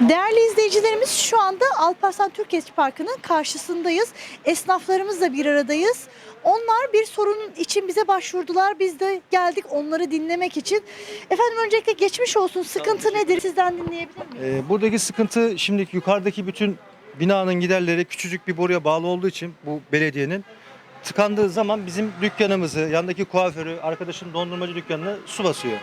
Değerli izleyicilerimiz şu anda Alparslan Türkeş Parkı'nın karşısındayız. Esnaflarımızla bir aradayız. Onlar bir sorun için bize başvurdular. Biz de geldik onları dinlemek için. Efendim öncelikle geçmiş olsun. Sıkıntı nedir? Sizden dinleyebilir miyim? Ee, buradaki sıkıntı şimdi yukarıdaki bütün binanın giderleri küçücük bir boruya bağlı olduğu için bu belediyenin tıkandığı zaman bizim dükkanımızı, yandaki kuaförü, arkadaşın dondurmacı dükkanını su basıyor.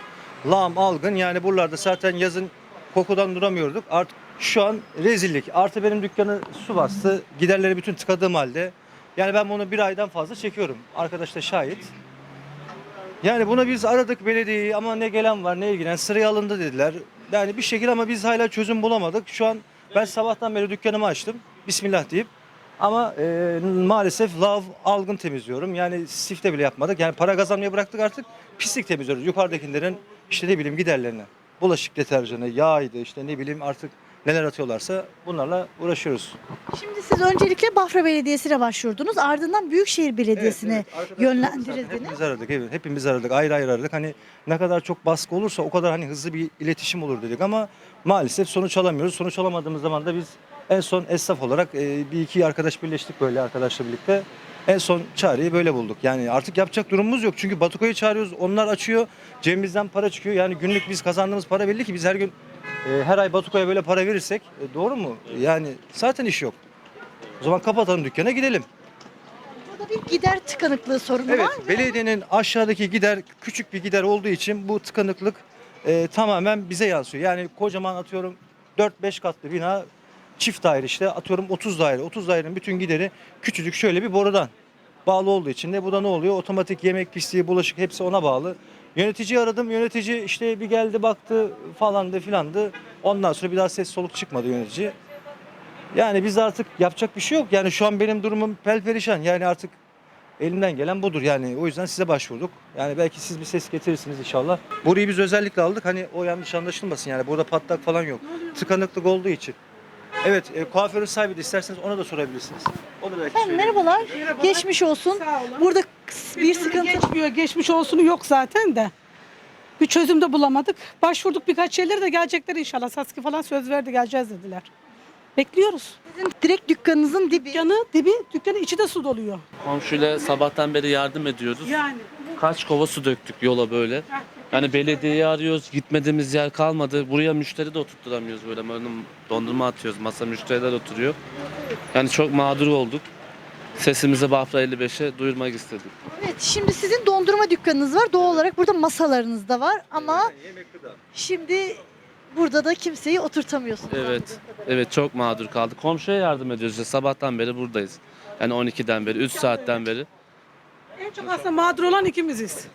Lağım, algın yani buralarda zaten yazın kokudan duramıyorduk. Artık şu an rezillik. Artı benim dükkanı su bastı. Giderleri bütün tıkadığım halde. Yani ben bunu bir aydan fazla çekiyorum. Arkadaş da şahit. Yani buna biz aradık belediyeyi ama ne gelen var ne ilgilen sıraya alındı dediler. Yani bir şekilde ama biz hala çözüm bulamadık. Şu an ben sabahtan beri dükkanımı açtım. Bismillah deyip. Ama e, maalesef lav algın temizliyorum. Yani sifte bile yapmadık. Yani para kazanmayı bıraktık artık. Pislik temizliyoruz. Yukarıdakilerin işte ne bileyim giderlerini. Bulaşık deterjanı, yağydı işte ne bileyim artık neler atıyorlarsa bunlarla uğraşıyoruz. Şimdi siz öncelikle Bafra Belediyesi'ne başvurdunuz. Ardından Büyükşehir Belediyesi'ne Evet, evet. Arkadaşlar yönlendirildiniz. Hepimiz aradık, evet. Hepimiz aradık, ayrı ayrı aradık. Hani ne kadar çok baskı olursa o kadar hani hızlı bir iletişim olur dedik ama maalesef sonuç alamıyoruz. Sonuç alamadığımız zaman da biz en son esnaf olarak e, bir iki arkadaş birleştik böyle arkadaşla birlikte. En son çareyi böyle bulduk. Yani artık yapacak durumumuz yok. Çünkü Batuko'yu çağırıyoruz. Onlar açıyor. Cebimizden para çıkıyor. Yani günlük biz kazandığımız para belli ki biz her gün e, her ay Batuko'ya böyle para verirsek e, doğru mu? Yani zaten iş yok. O zaman kapatalım dükkanı gidelim. Burada bir gider tıkanıklığı sorunu Evet, var. belediyenin aşağıdaki gider küçük bir gider olduğu için bu tıkanıklık e, tamamen bize yansıyor. Yani kocaman atıyorum 4-5 katlı bina çift daire işte atıyorum 30 daire. 30 dairenin bütün gideri küçücük şöyle bir borudan bağlı olduğu için de bu da ne oluyor? Otomatik yemek pisliği, bulaşık hepsi ona bağlı. Yöneticiyi aradım. Yönetici işte bir geldi baktı falandı filandı. Ondan sonra bir daha ses soluk çıkmadı yönetici. Yani biz artık yapacak bir şey yok. Yani şu an benim durumum pelperişan. Yani artık elimden gelen budur. Yani o yüzden size başvurduk. Yani belki siz bir ses getirirsiniz inşallah. Burayı biz özellikle aldık. Hani o yanlış anlaşılmasın yani. Burada patlak falan yok. Tıkanıklık olduğu için. Evet, e, kuaförün sahibi de isterseniz ona da sorabilirsiniz. O da belki Efendim, merhabalar. Merhabalar. Geçmiş olsun. Sağ olun. Burada bir Bir sıkıntı geçmiyor. Geçmiş olsunu yok zaten de. Bir çözüm de bulamadık. Başvurduk birkaç şeylere de gelecekler inşallah. Saski falan söz verdi geleceğiz dediler. Bekliyoruz. Sizin direkt dükkanınızın dibi. Dükkanı dibi, dükkanın içi de su doluyor. Komşuyla sabahtan beri yardım ediyoruz. Yani. Kaç kova su döktük yola böyle. Yani belediyeyi arıyoruz, gitmediğimiz yer kalmadı. Buraya müşteri de oturtturamıyoruz böyle. Böyle dondurma atıyoruz, masa müşteriler oturuyor. Yani çok mağdur olduk. Sesimizi Bafra 55'e duyurmak istedik. Evet, şimdi sizin dondurma dükkanınız var. Doğal olarak burada masalarınız da var ama şimdi burada da kimseyi oturtamıyorsunuz. Evet, evet çok mağdur kaldık. Komşuya yardım ediyoruz. işte sabahtan beri buradayız. Yani 12'den beri, 3 saatten beri. En çok aslında mağdur olan ikimiziz.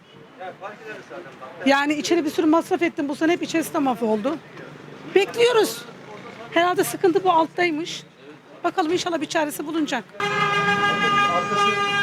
Yani içeri bir sürü masraf ettim. Bu sene hep içerisi de mahvoldu. Bekliyoruz. Herhalde sıkıntı bu alttaymış. Bakalım inşallah bir çaresi bulunacak. Arkası